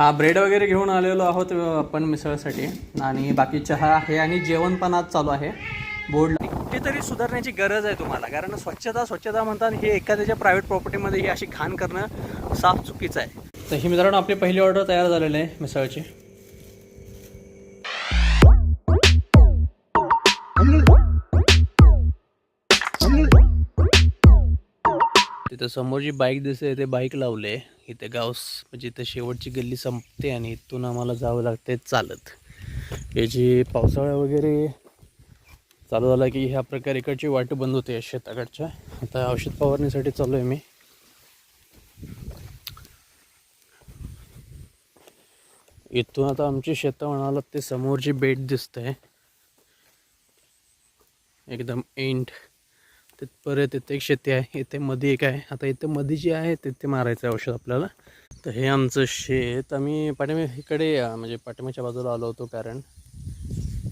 हा ब्रेड वगैरे घेऊन आलेलो आहोत आपण मिसळसाठी. आणि बाकी चहा आहे आणि जेवण पण आज चालू आहे. बोर्ड कुठेतरी सुधारण्याची गरज आहे तुम्हाला कारण स्वच्छता स्वच्छता म्हणतात हे एखाद्याच्या प्रायव्हेट प्रॉपर्टीमध्ये ही अशी घाण करणं साफ चुकीचं आहे. तर ही मित्रांनो आपली पहिली ऑर्डर तयार झालेली आहे मिसळची. तिथं समोर जी बाईक दिसते ते बाईक लावले. इथे गाव म्हणजे इथं शेवटची गल्ली संपते आणि इथून आम्हाला जावं लागते चालत. हे जे पावसाळा वगैरे चालू झाला की ह्या प्रकारे इकडची वाट बंद होते शेताकडच्या. आता औषध फवारणीसाठी चालू आहे मी. इथून आता आमची शेतं म्हणाला ते समोरची बेट दिसतंय. एकदम एंड तिथपर्यंत इथे एक शेती आहे इथे मध्ये एक आहे. आता इथे मध्ये जी आहे तिथे मारायचं आहे औषध आपल्याला. तर हे आमचं शेत आम्ही पाठीमा इकडे म्हणजे पाठीमाच्या बाजूला आलो होतो कारण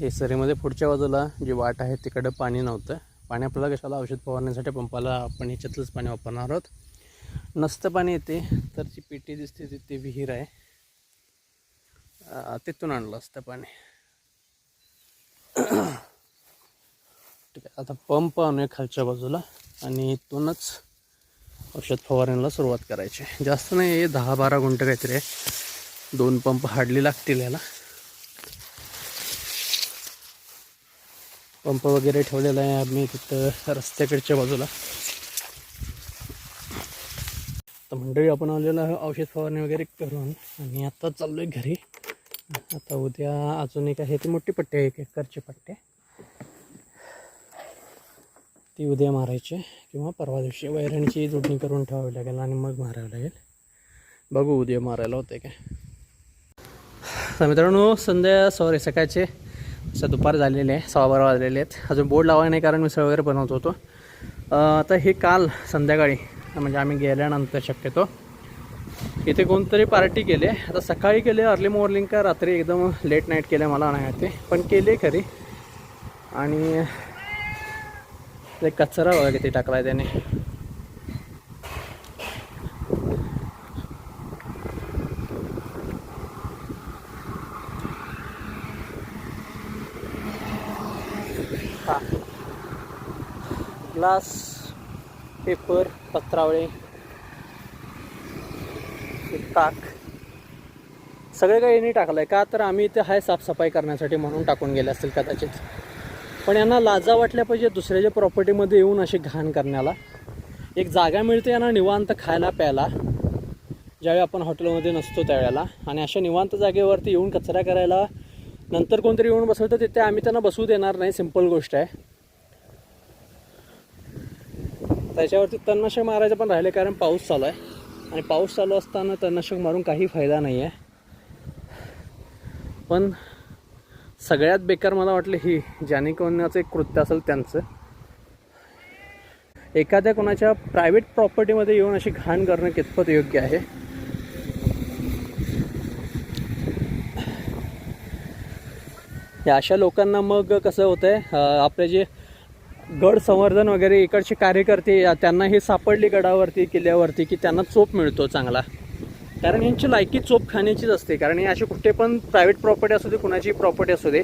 हे सरीमध्ये पुढच्या बाजूला जी वाट आहे तिकडं पाणी नव्हतं. पाणी आपल्याला कशाला? औषध फवारण्यासाठी पंपाला आपण ह्याच्यातलंच पाणी वापरणार आहोत. नसतं पाणी येते तर जी पेटी दिसते तिथे विहीर आहे. तिथून आणलं असतं पाणी. आता पंप आणूया खालच्या बाजूला आणि इथूनच औषध फवारणीला सुरुवात करायची. जास्त नाही आहे दहा बारा गुंठ काहीतरी आहे. दोन पंप हाडली लागतील याला. पंप वगैरे ठेवलेला आहे आम्ही तिथं रस्त्याकडच्या बाजूला. तर मंडळी आपण आलेलो आहे औषध फवारणी वगैरे करून आणि आता चाललो आहे घरी. आता उद्या अजून एक आहे ती मोठी पट्टी आहे एक एकरची पट्टी ती उद्या मारायची किंवा परवा दिवशी. वैरणची जोडणी करून ठेवावी लागेल आणि मग मारावं लागेल. बघू उद्या मारायला होते काय. तर मित्रांनो संध्या सॉरी सकाळचे असं दुपार झालेले आहे सव्वा बारा वाजलेले आहेत. अजून बोर्ड लावाय नाही कारण मिसळ वगैरे बनवत होतो. आता हे काल संध्याकाळी म्हणजे आम्ही गेल्यानंतर शक्यतो इथे कोणतरी पार्टी केली आता सकाळी केले अर्ली मॉर्निंग का रात्री एकदम लेट नाईट केले मला नाही माहिती. पण केले खरी. आणि ते कचरा बघा किती टाकलाय त्याने. ग्लास पेपर पत्रावळे ताक सगळे काही यांनी टाकलं आहे का तर आम्ही इथे हाय साफसफाई करण्यासाठी म्हणून टाकून गेले असतील कदाचित. पण यांना लाजा वाटल्या पाहिजे दुसऱ्याच्या प्रॉपर्टीमध्ये येऊन अशी घाण करण्याला. एक जागा मिळते यांना निवांत खायला प्यायला. ज्यावेळी आपण हॉटेलमध्ये नसतो त्यावेळेला. आणि अशा निवांत जागेवरती येऊन कचरा करायला नंतर कोणतरी येऊन बसवतं तिथे आम्ही त्यांना बसू देणार नाही. सिंपल गोष्ट आहे. त्याच्यावरती तणनाशक मारायचं पण राहिले कारण पाऊस चालू आहे. आणि पाऊस चालू असताना तणनाशक मारून काही फायदा नाही आहे पण सगळ्यात बेकार मला वाटलं ही ज्याने कोणाचं एक कृत्य असेल त्यांचं. एखाद्या कोणाच्या प्रायव्हेट प्रॉपर्टीमध्ये येऊन अशी घाण करणं कितपत योग्य आहे? या अशा लोकांना मग कसं होतंय आहे आपले जे गड संवर्धन वगैरे इकडचे कार्यकर्ते त्यांना हे सापडली गडावरती किल्ल्यावरती की त्यांना चोप मिळतो चांगला. कारण यांची लायकी चोप खाण्याचीच असते. कारण हे असे कुठे पण प्रायव्हेट प्रॉपर्टी असू दे कुणाची प्रॉपर्टी असू दे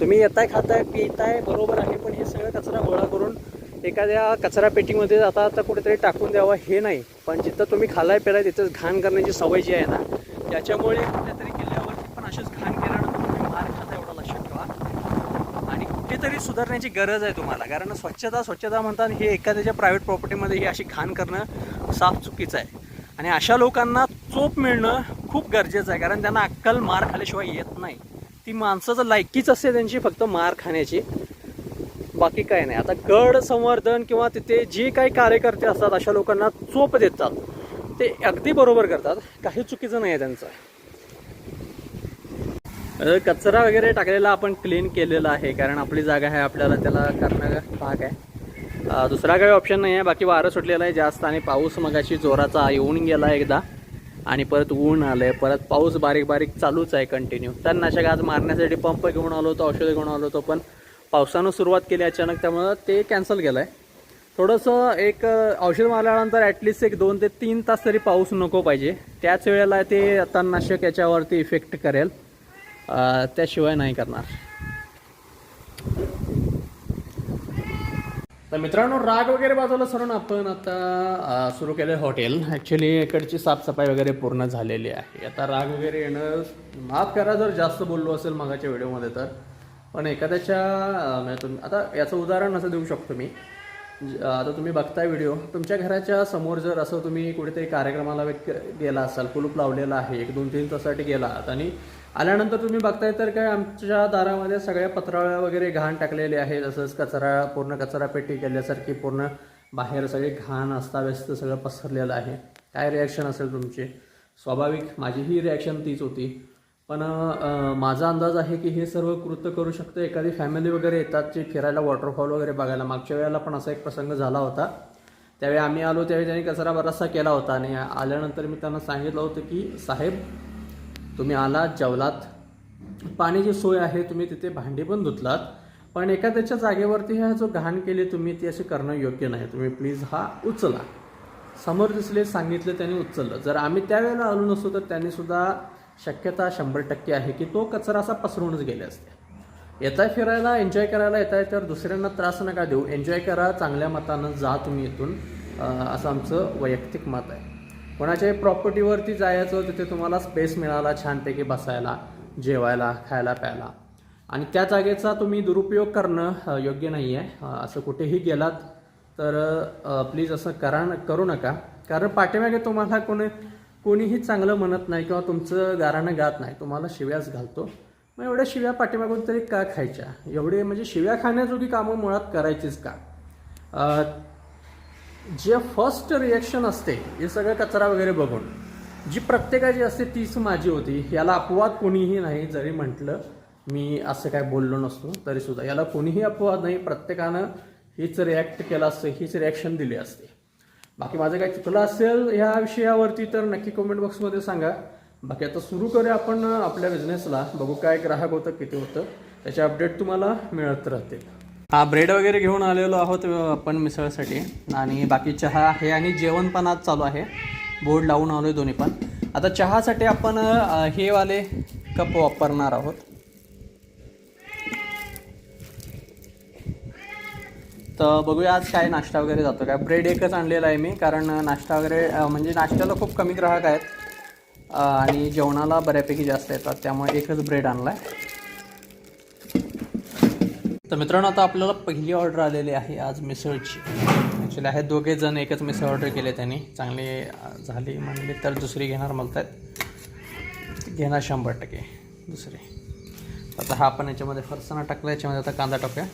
तुम्ही येताय खाताय पिताय बरोबर आहे पण हे सगळं कचरा गोळा करून एखाद्या कचरा पेटीमध्ये आता आता कुठेतरी टाकून द्यावा हे नाही. पण जिथं तुम्ही खालाय पेलाय तिथंच घाण करण्याची सवय जी आहे ना त्याच्यामुळे कुठेतरी किल्ल्यावरती पण असेच घाण केल्यानंतर तुम्ही मार खाता एवढं लक्षात ठेवा. आणि कुठेतरी सुधारण्याची गरज आहे तुम्हाला. कारण स्वच्छता स्वच्छता म्हणतात हे एखाद्याच्या प्रायव्हेट प्रॉपर्टीमध्ये ही अशी घाण करणं साफ चुकीचं आहे. आणि अशा लोकांना चोप मिळणं खूप गरजेचं आहे कारण त्यांना अक्कल मार खाल्याशिवाय येत नाही. ती माणसाचं लायकीच असते त्यांची फक्त मार खाण्याची. बाकी काय नाही. आता गड संवर्धन किंवा तिथे जे काही कार्यकर्ते असतात अशा लोकांना चोप देतात. ते अगदी बरोबर करतात. काही चुकीचं नाही आहे त्यांचं. कचरा वगैरे टाकलेला आपण क्लीन केलेला आहे कारण आपली जागा आहे आपल्याला त्याला करणं भाग आहे. दुसरा काही ऑप्शन नाही आहे. बाकी वारं सुटलेलं आहे जास्त आणि पाऊस मगाशी जोराचा येऊन गेला एकदा. आणि परत ऊन आलं आहे परत पाऊस बारीक बारीक चालूच आहे कंटिन्यू तणनाशक आज मारण्यासाठी पंप घेऊन आलो होतो औषधं घेऊन आलो होतो पण पावसानं सुरुवात केली अचानक त्यामुळं ते कॅन्सल केलं आहे थोडंसं एक औषध मारल्यानंतर ॲटलिस्ट एक दोन ते तीन तास तरी पाऊस नको पाहिजे. त्याच वेळेला ते तणनाशक याच्यावरती इफेक्ट करेल. त्याशिवाय नाही करणार. तर मित्रांनो राग वगैरे बाजूला सरून आपण. आता सुरू केलं हॉटेल. ॲक्च्युली इकडची साफसफाई वगैरे पूर्ण झालेली आहे. आता राग वगैरे येणं माफ करा जर जास्त बोललो असेल मागाच्या व्हिडिओमध्ये तर. पण एखाद्याच्या म्हणजे आता याचं उदाहरण असं देऊ शकतो मी. आता तुम्ही बघताय व्हिडिओ तुमच्या घराच्या समोर जर असं तुम्ही कुठेतरी कार्यक्रमाला गेला असाल कुलूप लावलेला आहे एक दोन तीन तासासाठी गेला आहात आणि आल्यानंतर तुम्ही बघताय तर काय आमच्या दारामध्ये सगळ्या पत्राळ्या वगैरे घाण टाकलेले आहे तसंच कचरा पूर्ण कचरापेटी केल्यासारखी पूर्ण बाहेर सगळे घाण अस्ताव्यस्त सगळं पसरलेलं आहे. काय रिॲक्शन असेल तुमची? स्वाभाविक माझीही रिॲक्शन तीच होती. पण माझा अंदाज आहे की हे सर्व कृत्य करू शकतं. एखादी फॅमिली वगैरे येतात जे फिरायला वॉटरफॉल वगैरे बघायला. मागच्या वेळेला पण असा एक प्रसंग झाला होता. त्यावेळी आम्ही आलो त्यावेळी त्यांनी कचरा बराचसा केला होता. आणि आल्यानंतर मी त्यांना सांगितलं होतं की साहेब तुम्ही आलात जेवलात. पाण्याची सोय आहे तुम्ही तिथे भांडी पण धुतलात. पण एका त्याच्या जागेवरती हा जो घाण केली तुम्ही ती असे करणं योग्य नाही. तुम्ही प्लीज हा उचला. समोर दिसले सांगितलं त्यांनी उचललं. जर आम्ही त्यावेळेला आलो नसतो तर त्यांनी सुद्धा शक्यता शंभर टक्के आहे की तो कचरा असा पसरूनच गेले असते. येताय फिरायला एन्जॉय करायला येताय तर दुसऱ्यांना त्रास नका देऊ. एन्जॉय करा चांगल्या मतानं जा तुम्ही इथून. असं आमचं वैयक्तिक मत आहे. कोणाच्याही प्रॉपर्टीवरती जायचं तिथे तुम्हाला स्पेस मिळाला छानपैकी बसायला जेवायला खायला प्यायला. आणि त्या जागेचा तुम्ही दुरुपयोग करणं योग्य नाही आहे असं कुठेही गेलात तर प्लीज असं करा करू नका. कारण पाठीमागे तुम्हाला कोणी कोणीही चांगलं म्हणत नाही किंवा तुमचं गाराणं गात नाही तुम्हाला शिव्याच घालतो. मग एवढ्या शिव्या पाठीमागून तरी का खायच्या? एवढे म्हणजे शिव्या खाण्याजोगी कामं मुळात करायचीच का? जे फर्स्ट रिॲक्शन असते हे सगळं कचरा वगैरे बघून जी प्रत्येकाची असते तीच माझी होती. याला अपवाद कोणीही नाही जरी म्हटलं मी असं काय बोललो नसतो तरीसुद्धा याला कोणीही अपवाद नाही. प्रत्येकानं हीच रिॲक्ट केलं असतं हीच रिॲक्शन दिली असते. बाकी माझं काही चुकलं असेल ह्या विषयावरती तर नक्की कमेंट बॉक्समध्ये सांगा. बाकी आता सुरू करूया आपण आपल्या बिझनेसला बघू काय ग्राहक होतं किती होतं. त्याचे अपडेट तुम्हाला मिळत राहतील. हा ब्रेड वगैरे घेऊन आलेलो आहोत आपण मिसळसाठी. आणि बाकी चहा आहे आणि जेवण पण आज चालू आहे. बोर्ड लावून आलो आहे दोन्ही पण. आता चहासाठी आपण हेवाले हे वाले कप वापरणार आहोत. तर बघूया आज काय नाश्ता वगैरे जातो. काय ब्रेड एकच आणलेला आहे मी कारण नाश्ता वगैरे म्हणजे नाश्त्याला खूप कमी ग्राहक आहेत. आणि जेवणाला बऱ्यापैकी जास्त येतात त्यामुळे एकच ब्रेड आणला आहे तर मित्रांनो आता आपल्याला पहिली ऑर्डर आलेली आहे आज मिसळची. ॲक्च्युली आहेत दोघे जण एकच मिसळ ऑर्डर केले त्यांनी. चांगली झाली म्हणली तर दुसरी घेणार म्हणतात घेणार शंभर टक्के दुसरी. आता हा आपण याच्यामध्ये फरसाणा टाकला याच्यामध्ये आता कांदा टाकूया.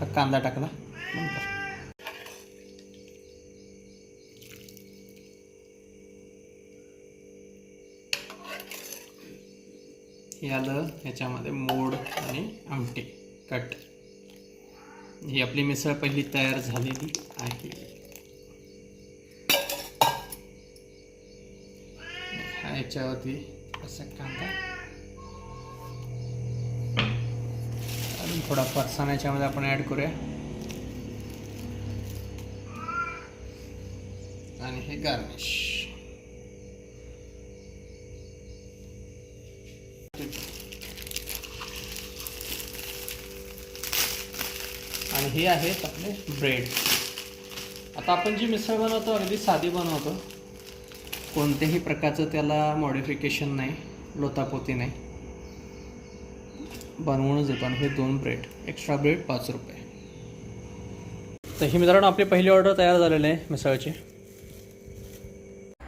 हा कांदा टाकला. नंतर. हे आलं ह्याच्यामध्ये मोड आणि आमटी. कट. ही आपली मिसळ पहिली तयार झालेली आहे. ह्याच्यावरती असा कांदा. थोडा फरसाण याच्यामध्ये आपण ॲड करूया. आणि हे गार्निश आणि हे आहेत आपले ब्रेड आता आपण जी मिसळ बनवतो अगदी साधी बनवतो कोणत्याही प्रकारचं त्याला मॉडिफिकेशन नाही लोतापोती नाही. बनवूनच देतो आणि हे दोन ब्रेड. एक्स्ट्रा ब्रेड पाच रुपये. तर ही मित्रांनो आपली पहिली ऑर्डर तयार झालेली आहे मिसळची.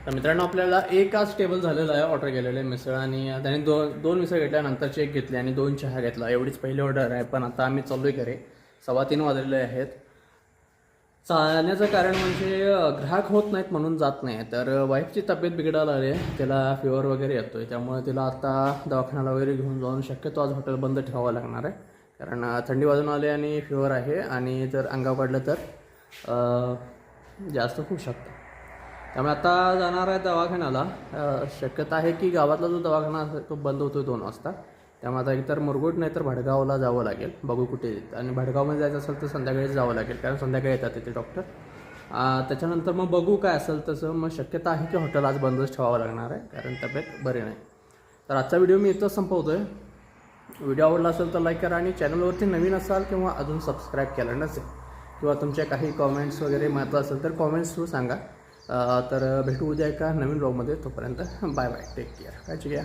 तर मित्रांनो आपल्याला एकाच टेबल झालेलं आहे ऑर्डर केलेलं आहे मिसळ आणि त्याने दोन दोन मिसळ घेतल्या नंतरची घेतली आणि दोन चहा घेतला. एवढीच पहिली ऑर्डर आहे पण आता आम्ही चालू आहे घरी. सव्वा तीन वाजलेले आहेत. चालण्याचं कारण म्हणजे ग्राहक होत नाहीत म्हणून जात नाही. तर वाईफची तब्येत बिघडायला आली आहे. तिला फिवर वगैरे येतो आहे त्यामुळे तिला आता दवाखान्याला वगैरे घेऊन जाऊन शक्यतो आज हॉटेल बंद ठेवावं लागणार आहे. कारण थंडी वाजून आली आणि फिवर आहे. आणि जर अंगावर पडलं तर जास्त होऊ शकतं. त्यामुळे आता जाणार आहे दवाखान्याला. शक्यता आहे की गावातला जो दवाखाना असेल तो बंद होतो दोन वाजता. त्यामुळे आता एकतर मुरगुड नाही तर भडगावला जावं लागेल बघू कुठे. येत आणि भडगावमध्ये जायचं असेल तर संध्याकाळीच जावं लागेल कारण संध्याकाळी येतात तिथे डॉक्टर त्याच्यानंतर मग बघू काय असेल तसं. मग शक्यता आहे की हॉटेल आज बंदच ठेवावं लागणार आहे कारण तब्येत बरी नाही. तर आजचा व्हिडिओ मी इथंच संपवतो आहे व्हिडिओ आवडला असेल तर लाईक करा आणि चॅनलवरती नवीन असाल किंवा अजून सबस्क्राईब केलं नसेल किंवा तुमच्या काही कॉमेंट्स वगैरे महत्त्व असेल तर कॉमेंट्स थ्रू सांगा. तर भेटू उद्या एका नवीन ब्लॉगमध्ये तोपर्यंत बाय बाय टेक केअर काळजी घ्या.